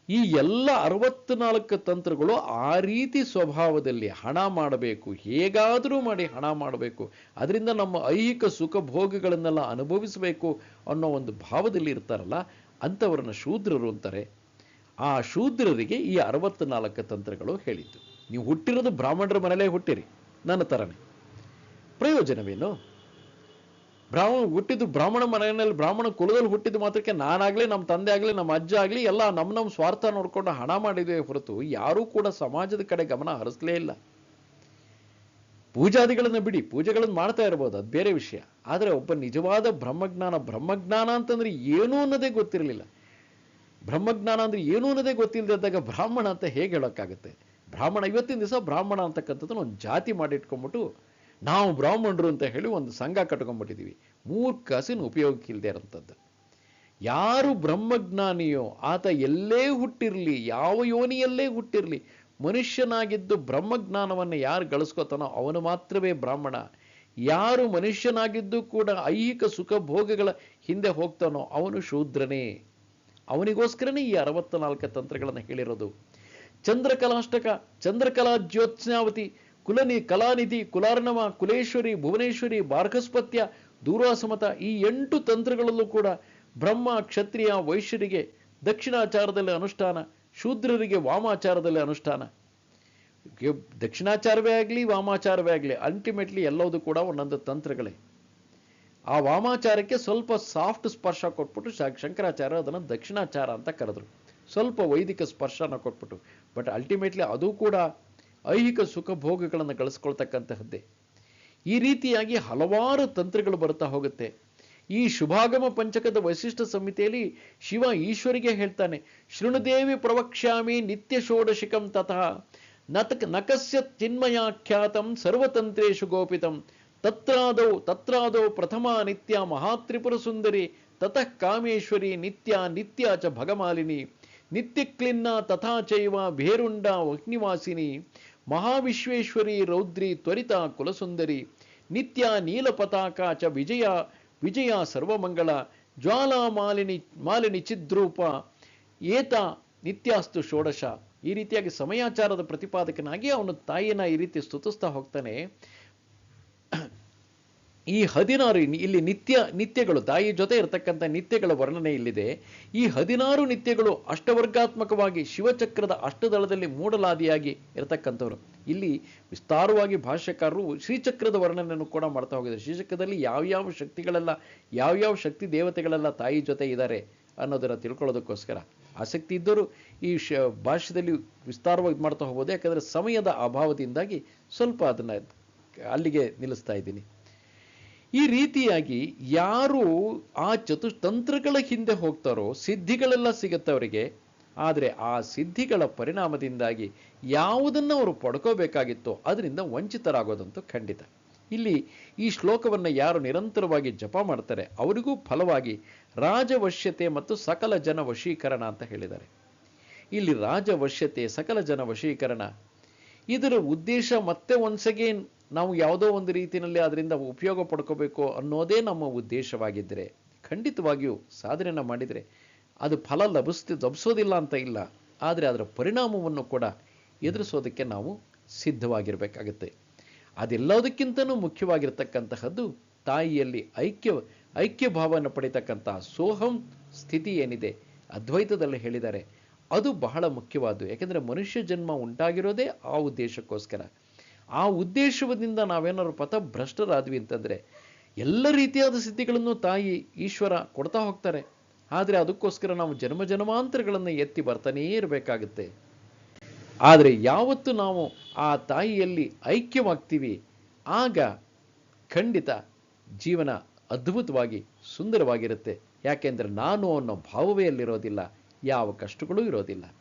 ಈ ಎಲ್ಲ ಅರವತ್ನಾಲ್ಕು ತಂತ್ರಗಳು ಆ ರೀತಿ ಸ್ವಭಾವದಲ್ಲಿ ಹಣ ಮಾಡಬೇಕು, ಹೇಗಾದರೂ ಮಾಡಿ ಹಣ ಮಾಡಬೇಕು, ಅದರಿಂದ ನಮ್ಮ ಐಹಿಕ ಸುಖ ಭೋಗಗಳನ್ನೆಲ್ಲ ಅನುಭವಿಸಬೇಕು ಅನ್ನೋ ಒಂದು ಭಾವದಲ್ಲಿ ಇರ್ತಾರಲ್ಲ, ಅಂಥವ್ರನ್ನ ಶೂದ್ರರು ಅಂತಾರೆ. ಆ ಶೂದ್ರರಿಗೆ ಈ ಅರವತ್ನಾಲ್ಕು ತಂತ್ರಗಳು ಹೇಳಿದ್ದು. ನೀವು ಹುಟ್ಟಿರೋದು ಬ್ರಾಹ್ಮಣರ ಮನೇಲೇ ಹುಟ್ಟಿರಿ, ನನ್ನ ಥರನೇ ಪ್ರಯೋಜನವೇನು? ಬ್ರಾಹ್ಮಣ ಹುಟ್ಟಿದ್ದು ಬ್ರಾಹ್ಮಣ ಮನೆಯಲ್ಲಿ, ಬ್ರಾಹ್ಮಣ ಕುಲದಲ್ಲಿ ಹುಟ್ಟಿದ ಮಾತ್ರಕ್ಕೆ ನಾನಾಗ್ಲಿ, ನಮ್ಮ ತಂದೆ ಆಗಲಿ, ನಮ್ಮ ಅಜ್ಜ ಆಗಲಿ, ಎಲ್ಲ ನಮ್ಮ ನಮ್ಮ ಸ್ವಾರ್ಥ ನೋಡ್ಕೊಂಡು ಹಣ ಮಾಡಿದೆ ಹೊರತು ಯಾರೂ ಕೂಡ ಸಮಾಜದ ಕಡೆ ಗಮನ ಹರಿಸಲೇ ಇಲ್ಲ. ಪೂಜಾದಿಗಳನ್ನು ಬಿಡಿ, ಪೂಜೆಗಳನ್ನು ಮಾಡ್ತಾ ಇರ್ಬೋದು, ಅದು ಬೇರೆ ವಿಷಯ. ಆದರೆ ಒಬ್ಬ ನಿಜವಾದ ಬ್ರಹ್ಮಜ್ಞಾನ ಬ್ರಹ್ಮಜ್ಞಾನ ಅಂತಂದ್ರೆ ಏನು ಅನ್ನೋದೇ ಗೊತ್ತಿರಲಿಲ್ಲ. ಬ್ರಹ್ಮಜ್ಞಾನ ಅಂದ್ರೆ ಏನು ಅನ್ನೋದೇ ಗೊತ್ತಿಲ್ಲದಾಗ ಬ್ರಾಹ್ಮಣ ಅಂತ ಹೇಗೆ ಹೇಳೋಕ್ಕಾಗುತ್ತೆ? ಬ್ರಾಹ್ಮಣ, ಇವತ್ತಿನ ದಿವಸ ಬ್ರಾಹ್ಮಣ ಅಂತಕ್ಕಂಥದ್ದು ಒಂದು ಜಾತಿ ಮಾಡಿಟ್ಕೊಂಡ್ಬಿಟ್ಟು ನಾವು ಬ್ರಾಹ್ಮಣರು ಅಂತ ಹೇಳಿ ಒಂದು ಸಂಘ ಕಟ್ಕೊಂಡ್ಬಿಟ್ಟಿದೀವಿ ಮೂರ್ಖಸಿನ ಉಪಯೋಗಕ್ಕಿಲ್ಲದೆ ಇರೋಂಥದ್ದು. ಯಾರು ಬ್ರಹ್ಮಜ್ಞಾನಿಯೋ ಆತ ಎಲ್ಲೇ ಹುಟ್ಟಿರಲಿ, ಯಾವ ಯೋನಿಯಲ್ಲೇ ಹುಟ್ಟಿರಲಿ, ಮನುಷ್ಯನಾಗಿದ್ದು ಬ್ರಹ್ಮಜ್ಞಾನವನ್ನು ಯಾರು ಗಳಿಸ್ಕೋತಾನೋ ಅವನು ಮಾತ್ರವೇ ಬ್ರಾಹ್ಮಣ. ಯಾರು ಮನುಷ್ಯನಾಗಿದ್ದು ಕೂಡ ಐಹಿಕ ಸುಖ ಭೋಗಗಳ ಹಿಂದೆ ಹೋಗ್ತಾನೋ ಅವನು ಶೂದ್ರನೇ. ಅವನಿಗೋಸ್ಕರನೇ ಈ ಅರವತ್ನಾಲ್ಕು ತಂತ್ರಗಳನ್ನು ಹೇಳಿರೋದು. ಚಂದ್ರಕಲಾಷ್ಟಕ, ಚಂದ್ರಕಲಾ ಜ್ಯೋತ್ಸ್ನಾವತಿ ಕುಲನಿ ಕಲಾನಿಧಿ ಕುಲಾರ್ಣವ, ಕುಲೇಶ್ವರಿ, ಭುವನೇಶ್ವರಿ ಬಾರ್ಗಸ್ಪತ್ಯ ದೂರಾಸಮತ ಈ ಎಂಟು ತಂತ್ರಗಳಲ್ಲೂ ಕೂಡ ಬ್ರಹ್ಮ, ಕ್ಷತ್ರಿಯ, ವೈಶ್ಯರಿಗೆ ದಕ್ಷಿಣಾಚಾರದಲ್ಲಿ ಅನುಷ್ಠಾನ, ಶೂದ್ರರಿಗೆ ವಾಮಾಚಾರದಲ್ಲಿ ಅನುಷ್ಠಾನ. ದಕ್ಷಿಣಾಚಾರವೇ ಆಗಲಿ, ವಾಮಾಚಾರವೇ ಆಗಲಿ ಅಲ್ಟಿಮೇಟ್ಲಿ ಎಲ್ಲವೂ ಕೂಡ ಒಂದೊಂದು ತಂತ್ರಗಳೇ. ಆ ವಾಮಾಚಾರಕ್ಕೆ ಸ್ವಲ್ಪ ಸಾಫ್ಟ್ ಸ್ಪರ್ಶ ಕೊಟ್ಬಿಟ್ಟು ಶಂಕರಾಚಾರ್ಯ ಅದನ್ನು ದಕ್ಷಿಣಾಚಾರ ಅಂತ ಕರೆದ್ರು. ಸ್ವಲ್ಪ ವೈದಿಕ ಸ್ಪರ್ಶನ ಕೊಟ್ಬಿಟ್ಟು. ಬಟ್ ಅಲ್ಟಿಮೇಟ್ಲಿ ಅದು ಕೂಡ ಐಹಿಕ ಸುಖ ಭೋಗಗಳನ್ನು ಗಳಿಸ್ಕೊಳ್ತಕ್ಕಂತಹದ್ದೇ ಈ ರೀತಿಯಾಗಿ ಹಲವಾರು ತಂತ್ರಗಳು ಬರ್ತಾ ಹೋಗುತ್ತೆ. ಈ ಶುಭಾಗಮ ಪಂಚಕದ ವೈಶಿಷ್ಟ್ಯ ಸಂಹಿತೆಯಲ್ಲಿ ಶಿವ ಈಶ್ವರಿಗೆ ಹೇಳ್ತಾನೆ, ಶೃಣುದೇವಿ ಪ್ರವಕ್ಷ್ಯಾಮಿ ನಿತ್ಯ ಷೋಡಶಿಕಂ ತತಃ, ನತಕ್ ನಕಸ್ಯ ಚಿನ್ಮಯಾಖ್ಯಾತಂ ಸರ್ವತಂತ್ರೇಶು ಗೋಪಿತಂ, ತತ್ರಾದೌ ತತ್ರಾದೌ ಪ್ರಥಮ ನಿತ್ಯ ಮಹಾತ್ರಿಪುರ ಸುಂದರಿ, ತತಃ ಕಾಮೇಶ್ವರಿ ನಿತ್ಯ ನಿತ್ಯ ಚ ಭಗಮಾಲಿನಿ, ನಿತ್ಯಕ್ಲಿನ್ನ ತಥಾ ಚೈವ ಭೇರುಂಡ ಅಗ್ನಿವಾಸಿನಿ ಮಹಾವಿಶ್ವೇಶ್ವರಿ ರೌದ್ರಿ ತ್ವರಿತ ಕುಲಸುಂದರಿ, ನಿತ್ಯ ನೀಲಪತಾಕ ಚ ವಿಜಯ ವಿಜಯ ಸರ್ವಮಂಗಳ, ಜ್ವಾಲಾ ಮಾಲಿನಿ ಮಾಲಿನಿ ಚಿದ್ರೂಪ, ಏತ ನಿತ್ಯಾಸ್ತು ಷೋಡಶ. ಈ ರೀತಿಯಾಗಿ ಸಮಯಾಚಾರದ ಪ್ರತಿಪಾದಕನಾಗಿ ಅವನು ತಾಯಿನ ಈ ರೀತಿ ಸ್ತುತಿಸ್ತಾ ಹೋಗ್ತಾನೆ. ಈ ಹದಿನಾರು ಇಲ್ಲಿ ನಿತ್ಯ ನಿತ್ಯಗಳು, ತಾಯಿ ಜೊತೆ ಇರತಕ್ಕಂಥ ನಿತ್ಯಗಳ ವರ್ಣನೆ ಇಲ್ಲಿದೆ. ಈ ಹದಿನಾರು ನಿತ್ಯಗಳು ಅಷ್ಟವರ್ಗಾತ್ಮಕವಾಗಿ ಶಿವಚಕ್ರದ ಅಷ್ಟದಳದಲ್ಲಿ ಮೂಡಲಾದಿಯಾಗಿ ಇರತಕ್ಕಂಥವ್ರು. ಇಲ್ಲಿ ವಿಸ್ತಾರವಾಗಿ ಭಾಷ್ಯಕಾರರು ಶ್ರೀಚಕ್ರದ ವರ್ಣನೆಯನ್ನು ಕೂಡ ಮಾಡ್ತಾ ಹೋಗಿದ್ದಾರೆ. ಶ್ರೀಚಕ್ರದಲ್ಲಿ ಯಾವ್ಯಾವ ಶಕ್ತಿಗಳೆಲ್ಲ ಯಾವ್ಯಾವ ಶಕ್ತಿ ದೇವತೆಗಳೆಲ್ಲ ತಾಯಿ ಜೊತೆ ಇದ್ದಾರೆ ಅನ್ನೋದನ್ನು ತಿಳ್ಕೊಳ್ಳೋದಕ್ಕೋಸ್ಕರ ಆಸಕ್ತಿ ಇದ್ದರೂ ಈ ಶ ಭಾಷ್ಯದಲ್ಲಿ ವಿಸ್ತಾರವಾಗಿ ಮಾಡ್ತಾ ಹೋಗ್ಬೋದು ಯಾಕಂದರೆ ಸಮಯದ ಅಭಾವದಿಂದಾಗಿ ಸ್ವಲ್ಪ ಅದನ್ನ ಅಲ್ಲಿಗೆ ನಿಲ್ಲಿಸ್ತಾ ಇದ್ದೀನಿ. ಈ ರೀತಿಯಾಗಿ ಯಾರು ಆ ಚತುಸ್ತಂತ್ರಗಳ ಹಿಂದೆ ಹೋಗ್ತಾರೋ ಸಿದ್ಧಿಗಳೆಲ್ಲ ಸಿಗುತ್ತೆ ಅವರಿಗೆ. ಆದರೆ ಆ ಸಿದ್ಧಿಗಳ ಪರಿಣಾಮದಿಂದಾಗಿ ಯಾವುದನ್ನು ಅವರು ಪಡ್ಕೋಬೇಕಾಗಿತ್ತೋ ಅದರಿಂದ ವಂಚಿತರಾಗೋದಂತೂ ಖಂಡಿತ. ಇಲ್ಲಿ ಈ ಶ್ಲೋಕವನ್ನು ಯಾರು ನಿರಂತರವಾಗಿ ಜಪ ಮಾಡ್ತಾರೆ ಅವರಿಗೂ ಫಲವಾಗಿ ರಾಜವಶ್ಯತೆ ಮತ್ತು ಸಕಲ ಜನ ವಶೀಕರಣ ಅಂತ ಹೇಳಿದ್ದಾರೆ. ಇಲ್ಲಿ ರಾಜವಶ್ಯತೆ, ಸಕಲ ಜನ ವಶೀಕರಣ ಇದರ ಉದ್ದೇಶ ಮತ್ತೆ again ನಾವು ಯಾವುದೋ ಒಂದು ರೀತಿಯಲ್ಲಿ ಅದರಿಂದ ಉಪಯೋಗ ಪಡ್ಕೋಬೇಕು ಅನ್ನೋದೇ ನಮ್ಮ ಉದ್ದೇಶವಾಗಿದ್ದರೆ ಖಂಡಿತವಾಗಿಯೂ ಸಾಧನೆಯನ್ನು ಮಾಡಿದರೆ ಅದು ಫಲ ಲಭಿಸ್ತಿ, ಲಭಿಸೋದಿಲ್ಲ ಅಂತ ಇಲ್ಲ. ಆದರೆ ಅದರ ಪರಿಣಾಮವನ್ನು ಕೂಡ ಎದುರಿಸೋದಕ್ಕೆ ನಾವು ಸಿದ್ಧವಾಗಿರಬೇಕಾಗುತ್ತೆ. ಅದೆಲ್ಲದಕ್ಕಿಂತಲೂ ಮುಖ್ಯವಾಗಿರ್ತಕ್ಕಂತಹದ್ದು ತಾಯಿಯಲ್ಲಿ ಐಕ್ಯ ಐಕ್ಯ ಭಾವವನ್ನು ಪಡಿತಕ್ಕಂತಹ ಸೋಹಂ ಸ್ಥಿತಿ ಏನಿದೆ, ಅದ್ವೈತದಲ್ಲಿ ಹೇಳಿದ್ದಾರೆ, ಅದು ಬಹಳ ಮುಖ್ಯವಾದ್ದು. ಯಾಕೆಂದರೆ ಮನುಷ್ಯ ಜನ್ಮ ಉಂಟಾಗಿರೋದೇ ಆ ಉದ್ದೇಶಕ್ಕೋಸ್ಕರ. ಆ ಉದ್ದೇಶದಿಂದ ನಾವೇನಾದ್ರು ಪಥಭ್ರಷ್ಟರಾದ್ವಿ ಅಂತಂದರೆ ಎಲ್ಲ ರೀತಿಯಾದ ಸಿದ್ಧಿಗಳನ್ನು ತಾಯಿ ಈಶ್ವರ ಕೊಡ್ತಾ ಹೋಗ್ತಾರೆ. ಆದರೆ ಅದಕ್ಕೋಸ್ಕರ ನಾವು ಜನ್ಮ ಜನ್ಮಾಂತರಗಳನ್ನು ಎತ್ತಿ ಬರ್ತಾನೇ ಇರಬೇಕಾಗುತ್ತೆ. ಆದರೆ ಯಾವತ್ತು ನಾವು ಆ ತಾಯಿಯಲ್ಲಿ ಐಕ್ಯವಾಗ್ತೀವಿ, ಆಗ ಖಂಡಿತ ಜೀವನ ಅದ್ಭುತವಾಗಿ ಸುಂದರವಾಗಿರುತ್ತೆ. ಯಾಕೆಂದರೆ ನಾನು ಅನ್ನೋ ಭಾವವೇ ಅಲ್ಲಿರೋದಿಲ್ಲ ಯಾವ ಕಷ್ಟಗಳೂ ಇರೋದಿಲ್ಲ.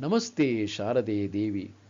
ನಮಸ್ತೆ ಶಾರದೆ ದೇವಿ.